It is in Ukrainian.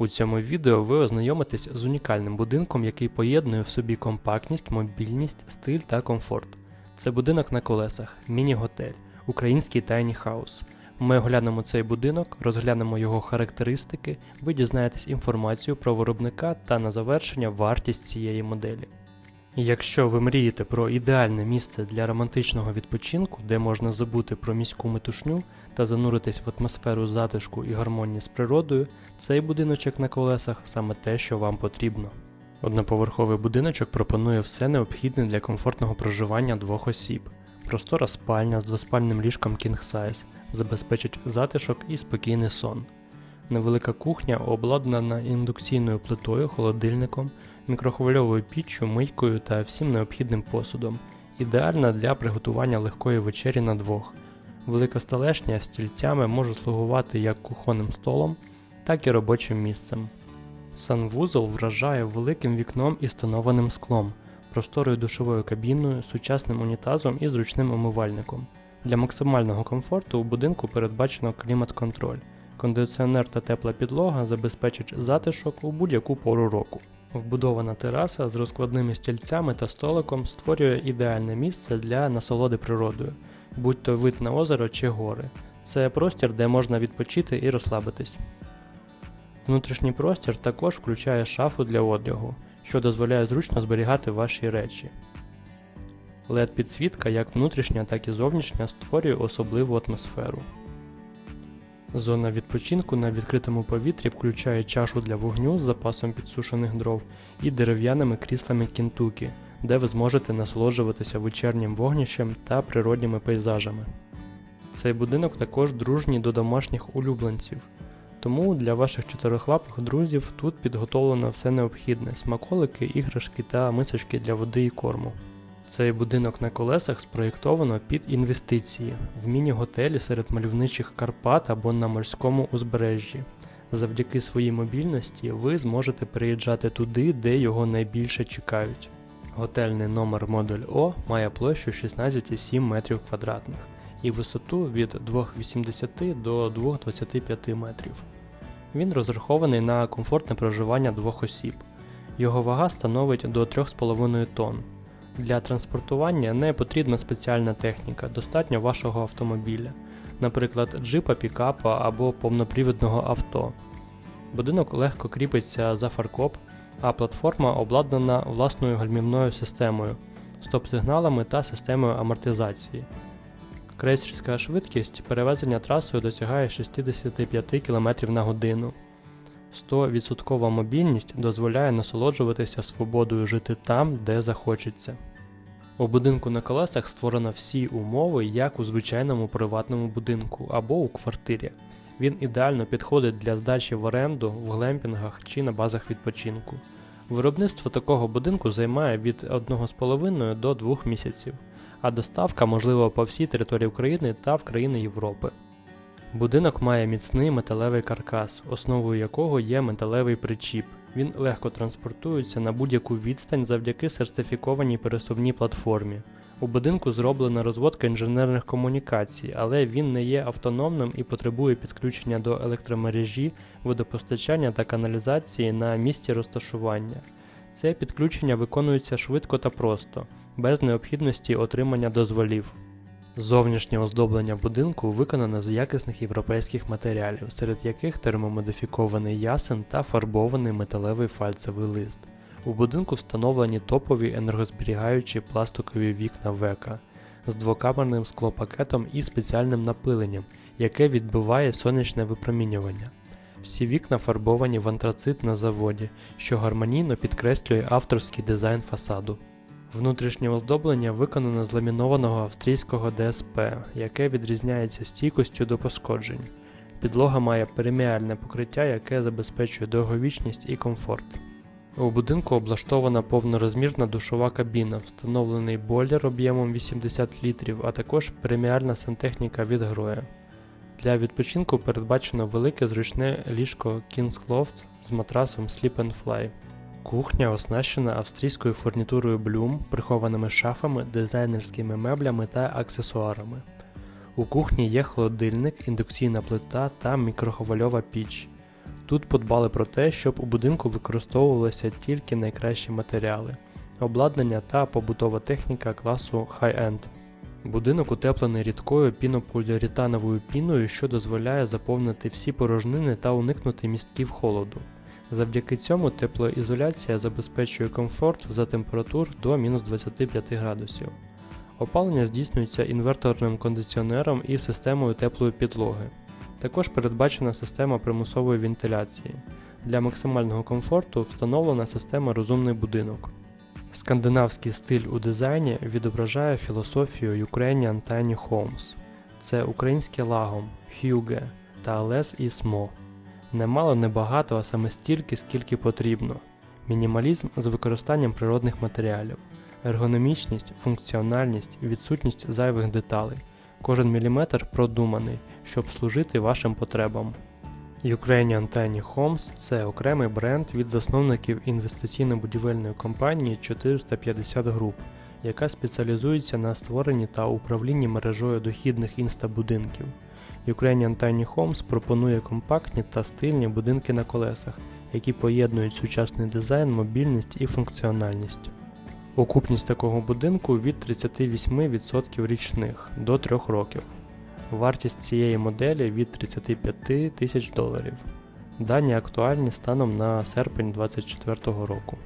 У цьому відео ви ознайомитесь з унікальним будинком, який поєднує в собі компактність, мобільність, стиль та комфорт. Це будинок на колесах, міні-готель, український тайні хаус. Ми оглянемо цей будинок, розглянемо його характеристики, ви дізнаєтесь інформацію про виробника та на завершення вартість цієї моделі. Якщо ви мрієте про ідеальне місце для романтичного відпочинку, де можна забути про міську метушню та зануритись в атмосферу затишку і гармонії з природою, цей будиночок на колесах саме те, що вам потрібно. Одноповерховий будиночок пропонує все необхідне для комфортного проживання двох осіб. Простора спальня з двоспальним ліжком King Size забезпечить затишок і спокійний сон. Невелика кухня обладнана індукційною плитою, холодильником, мікрохвильовою піччю, мийкою та всім необхідним посудом. Ідеальна для приготування легкої вечері на двох. Велика столешня з стільцями може слугувати як кухонним столом, так і робочим місцем. Санвузол вражає великим вікном і тонованим склом, просторою душовою кабіною, сучасним унітазом і зручним умивальником. Для максимального комфорту у будинку передбачено клімат-контроль. Кондиціонер та тепла підлога забезпечать затишок у будь-яку пору року. Вбудована тераса з розкладними стільцями та столиком створює ідеальне місце для насолоди природою, будь то вид на озеро чи гори. Це простір, де можна відпочити і розслабитись. Внутрішній простір також включає шафу для одягу, що дозволяє зручно зберігати ваші речі. led підсвітка як внутрішня, так і зовнішня створює особливу атмосферу. Зона відпочинку на відкритому повітрі включає чашу для вогню з запасом підсушених дров і дерев'яними кріслами кінтукі, де ви зможете насолоджуватися вечірнім вогнищем та природніми пейзажами. Цей будинок також дружній до домашніх улюбленців. Тому для ваших чотирихлапих друзів тут підготовлено все необхідне: смаколики, іграшки та мисочки для води і корму. Цей будинок на колесах спроєктовано під інвестиції в міні-готелі серед мальовничих Карпат або на морському узбережжі. Завдяки своїй мобільності ви зможете приїжджати туди, де його найбільше чекають. Готельний номер модуль О має площу 16,7 метрів квадратних і висоту від 2,80 до 2,25 метрів. Він розрахований на комфортне проживання двох осіб. Його вага становить до 3,5 тонн. Для транспортування не потрібна спеціальна техніка, достатньо вашого автомобіля, наприклад, джипа, пікапа або повнопривідного авто. Будинок легко кріпиться за фаркоп, а платформа обладнана власною гальмівною системою, стоп-сигналами та системою амортизації. Крейсерська швидкість перевезення трасою досягає 65 км на годину. 100% мобільність дозволяє насолоджуватися свободою жити там, де захочеться. У будинку на колесах створено всі умови, як у звичайному приватному будинку або у квартирі. Він ідеально підходить для здачі в оренду в глемпінгах чи на базах відпочинку. Виробництво такого будинку займає від 1,5 до 2 місяців, а доставка можлива по всій території України та в країни Європи. Будинок має міцний металевий каркас, основою якого є металевий причіп. Він легко транспортується на будь-яку відстань завдяки сертифікованій пересувній платформі. У будинку зроблена розводка інженерних комунікацій, але він не є автономним і потребує підключення до електромережі, водопостачання та каналізації на місці розташування. Це підключення виконується швидко та просто, без необхідності отримання дозволів. Зовнішнє оздоблення будинку виконане з якісних європейських матеріалів, серед яких термомодифікований ясен та фарбований металевий фальцевий лист. У будинку встановлені топові енергозберігаючі пластикові вікна века з двокамерним склопакетом і спеціальним напиленням, яке відбиває сонячне випромінювання. Всі вікна фарбовані в антрацит на заводі, що гармонійно підкреслює авторський дизайн фасаду. Внутрішнє оздоблення виконано з ламінованого австрійського ДСП, яке відрізняється стійкостю до пошкоджень. Підлога має преміальне покриття, яке забезпечує довговічність і комфорт. У будинку облаштована повнорозмірна душова кабіна, встановлений бойлер об'ємом 80 літрів, а також преміальна сантехніка від Гроя. Для відпочинку передбачено велике зручне ліжко King's Loft з матрасом Sleep and Fly. Кухня оснащена австрійською фурнітурою Bloom, прихованими шафами, дизайнерськими меблями та аксесуарами. У кухні є холодильник, індукційна плита та мікрохвильова піч. Тут подбали про те, щоб у будинку використовувалися тільки найкращі матеріали, обладнання та побутова техніка класу High-End. Будинок утеплений рідкою пінополіуретановою піною, що дозволяє заповнити всі порожнини та уникнути містків холоду. Завдяки цьому теплоізоляція забезпечує комфорт за температур до мінус 25 градусів. Опалення здійснюється інверторним кондиціонером і системою теплої підлоги. Також передбачена система примусової вентиляції. Для максимального комфорту встановлена система розумний будинок. Скандинавський стиль у дизайні відображає філософію Ukrainian Tiny Homes. Це українське лагом, Hygge та Less is More. Немало небагато, а саме стільки, скільки потрібно. Мінімалізм з використанням природних матеріалів, ергономічність, функціональність, відсутність зайвих деталей. Кожен міліметр продуманий, щоб служити вашим потребам. Ukrainian Tiny Homes це окремий бренд від засновників інвестиційно-будівельної компанії 450 Group, яка спеціалізується на створенні та управлінні мережою дохідних інстабудинків. Ukrainian Tiny Homes пропонує компактні та стильні будинки на колесах, які поєднують сучасний дизайн, мобільність і функціональність. Окупність такого будинку від 38% річних до 3 років. Вартість цієї моделі від 35 тисяч доларів. Дані актуальні станом на серпень 2024 року.